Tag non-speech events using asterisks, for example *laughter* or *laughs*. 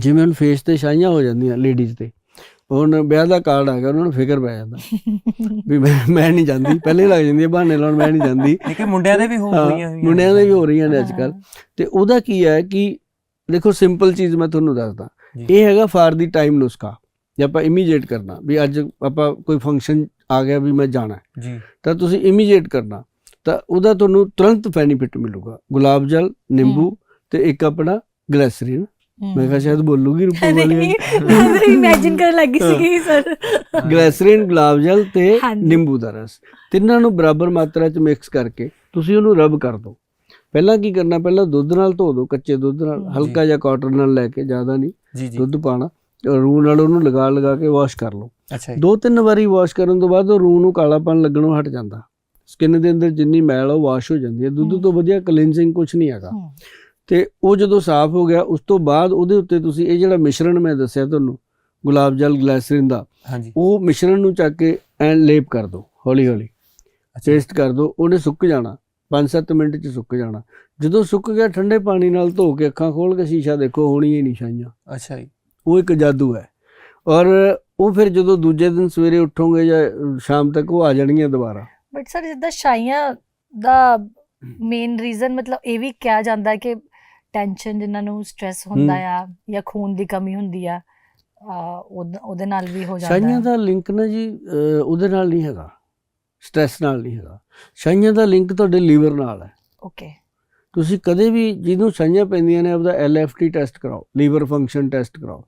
ਜਿਵੇਂ ਹੁਣ ਫੇਸ ਤੇ ਛਾਈਆਂ ਹੋ ਜਾਂਦੀਆਂ ਲੇਡੀਜ਼ ਤੇ ਹੁਣ ਵਿਆਹ ਦਾ ਕਾਰਡ ਆ ਗਿਆ ਉਹਨਾਂ ਨੂੰ ਫਿਕਰ ਪੈ ਜਾਂਦਾ *laughs* ਵੀ ਮੈਂ ਮੈਂ ਨਹੀਂ ਜਾਂਦੀ ਪਹਿਲੇ ਲੱਗ ਜਾਂਦੀ ਹੈ ਬਹਾਨੇ ਲਾਉਣ ਮੈਂ ਨਹੀਂ ਜਾਂਦੀ। ਲੇਕਿਨ ਮੁੰਡਿਆਂ ਦੇ ਵੀ ਹੋ ਗਈਆਂ ਹੋਈਆਂ ਮੁੰਡਿਆਂ ਦੇ ਵੀ ਹੋ ਰਹੀਆਂ ਨੇ ਅੱਜ ਕੱਲ ਤੇ ਉਹਦਾ ਕੀ ਹੈ ਕਿ ਦੇਖੋ ਸਿੰਪਲ ਚੀਜ਼ ਮੈਂ ਤੁਹਾਨੂੰ ਦੱਸਦਾ। ਇਹ ਹੈਗਾ ਫਾਰ ਦੀ ਟਾਈਮ ਨੁਸਖਾ ਜੇ ਆਪਾਂ ਇਮੀਡੀਏਟ ਕਰਨਾ ਵੀ ਅੱਜ ਆਪਾਂ ਕੋਈ ਫੰਕਸ਼ਨ ਆ ਗਿਆ ਵੀ ਮੈਂ ਜਾਣਾ ਹੈ, ਜੀ। ਤਾਂ ਤੁਸੀਂ ਇਮੀਡੀਏਟ ਕਰਨਾ ਤਾਂ ਉਹਦਾ ਤੁਹਾਨੂੰ ਤੁਰੰਤ ਬੈਨੀਫਿਟ ਮਿਲੂਗਾ। ਗੁਲਾਬ ਜਲ ਨਿੰਬੂ ਤੇ ਇੱਕ ਆਪਣਾ ਗਲੈਸਰੀਨ ਮੈਂ ਕਿਹਾ ਸ਼ਾਇਦ ਬੋਲੂਗੀ ਰੂਪੋ ਵਾਲੀ ਨਹੀਂ ਮੈਂ ਇਮੇਜਿਨ ਕਰਨ ਲੱਗੀ ਸੀ ਸਰ। ਗਲੈਸਰੀਨ ਗੁਲਾਬ ਜਲ ਤੇ। ਨਿੰਬੂ ਦਾ ਰਸ। ਤਿੰਨਾਂ ਨੂੰ ਬਰਾਬਰ ਮਾਤਰਾ 'ਚ ਮਿਕਸ ਕਰਕੇ ਤੁਸੀਂ ਉਹਨੂੰ ਰਬ ਕਰ ਦਿਓ। ਪਹਿਲਾਂ ਕੀ ਕਰਨਾ ਪਹਿਲਾਂ ਦੁੱਧ ਨਾਲ ਧੋ ਦਿਓ ਕੱਚੇ ਦੁੱਧ ਨਾਲ। ਹਲਕਾ ਜਿਹਾ ਕਾਟਨ ਨਾਲ ਲੈ ਕੇ ਜ਼ਿਆਦਾ ਨਹੀਂ। ਦੁੱਧ ਪਾਣਾ ਰੂ ਨਾਲ ਉਹਨੂੰ ਲਗਾ ਲਗਾ ਕੇ ਵਾਸ਼ ਕਰ ਲਓ। ਦੋ ਤਿੰਨ ਵਾਰੀ ਵਾਸ਼ ਕਰਨ ਤੋਂ ਬਾਅਦ ਉਹ ਰੂ ਨੂੰ ਕਾਲਾਪਨ ਲੱਗਣੋਂ ਹਟ ਜਾਂਦਾ। ਸਕਿਨ ਦੇ ਅੰਦਰ ਜਿੰਨੀ ਮੈਲ ਉਹ ਵਾਸ਼ ਹੋ ਜਾਂਦੀ ਹੈ। ਦੁੱਧ। ਤੋਂ ਵਧੀਆ ਕਲੀਨਜ਼ਿੰਗ ਕੁਝ ਨਹੀਂ ਹੈਗਾ। ਤੇ ਉਹ ਜਦੋਂ ਸਾਫ਼ ਹੋ ਗਿਆ ਉਸ ਤੋਂ ਬਾਅਦ ਉਹਦੇ ਉੱਤੇ ਤੁਸੀਂ ਇਹ ਜਿਹੜਾ ਮਿਸ਼ਰਣ ਮੈਂ ਦੱਸਿਆ ਤੁਹਾਨੂੰ ਗੁਲਾਬ ਜਲ ਗਲੈਸਰੀਨ ਦਾ ਹਾਂਜੀ। ਉਹ ਮਿਸ਼ਰਣ ਨੂੰ ਚੱਕ ਕੇ ਐਂ ਲੇਪ ਕਰ ਦਿਓ ਹੌਲੀ ਹੌਲੀ। ਪੇਸਟ ਕਰ ਦਿਓ ਉਹਨੇ ਸੁੱਕ ਜਾਣਾ 5-7 ਮਿੰਟ 'ਚ ਸੁੱਕ ਜਾਣਾ। ਜਦੋਂ ਸੁੱਕ ਗਿਆ ਠੰਡੇ ਪਾਣੀ ਨਾਲ ਧੋ ਕੇ ਅੱਖਾਂ ਖੋਲ ਕੇ ਸ਼ੀਸ਼ਾ ਦੇਖੋ ਹੋਣੀ ਹੀ ਨਹੀਂ ਛਾਈਆਂ। ਅੱਛਾ ਜੀ। ਉਹ ਇੱਕ ਜਾਦੂ ਹੈ। ਔਰ ਉਹ ਫਿਰ ਜਦੋਂ ਦੂਜੇ ਦਿਨ ਸਵੇਰੇ ਉੱਠੋਗੇ ਜਾਂ ਸ਼ਾਮ ਤੱਕ ਉਹ ਆ ਜਾਣਗੀਆਂ ਦੁਬਾਰਾ। ਬਟ ਸਰ ਜਿੱਦਾਂ ਛਾਈਆਂ ਦਾ ਮੇਨ ਰੀਜ਼ਨ ਮਤਲਬ ਇਹ ਵੀ ਕਿਹਾ ਜਾਂਦਾ ਹੈ ਕਿ ਟੈਨਸ਼ਨ ਜਿਨ੍ਹਾਂ ਨੂੰ ਸਟ੍ਰੈਸ ਹੁੰਦਾ ਆ ਜਾਂ ਖੂਨ ਦੀ ਕਮੀ ਹੁੰਦੀ ਆ ਉਹਦ- ਨਾਲ ਵੀ ਹੋ ਜਾਂਦਾ। ਛਾਈਆਂ ਹੈ। ਦਾ ਲਿੰਕ ਨਾ ਜੀ ਉਹਦੇ ਨਾਲ ਨਹੀਂ ਹੈਗਾ। ਸਟ੍ਰੈਸ ਨਾਲ ਨਹੀਂ ਹੈਗਾ। ਛਾਈਆਂ ਦਾ ਲਿੰਕ ਤੁਹਾਡੇ ਲੀਵਰ ਨਾਲ ਹੈ। ਓਕੇ ਤੁਸੀਂ ਕਦੇ ਵੀ ਜਿਹਨੂੰ ਛਾਈਆਂ ਪੈਂਦੀਆਂ ਨੇ ਆਪਦਾ ਐਲਐਫਟੀ ਟੈਸਟ ਕਰਾਓ ਲੀਵਰ ਫੰਕਸ਼ਨ ਟੈਸਟ ਕਰਾਓ।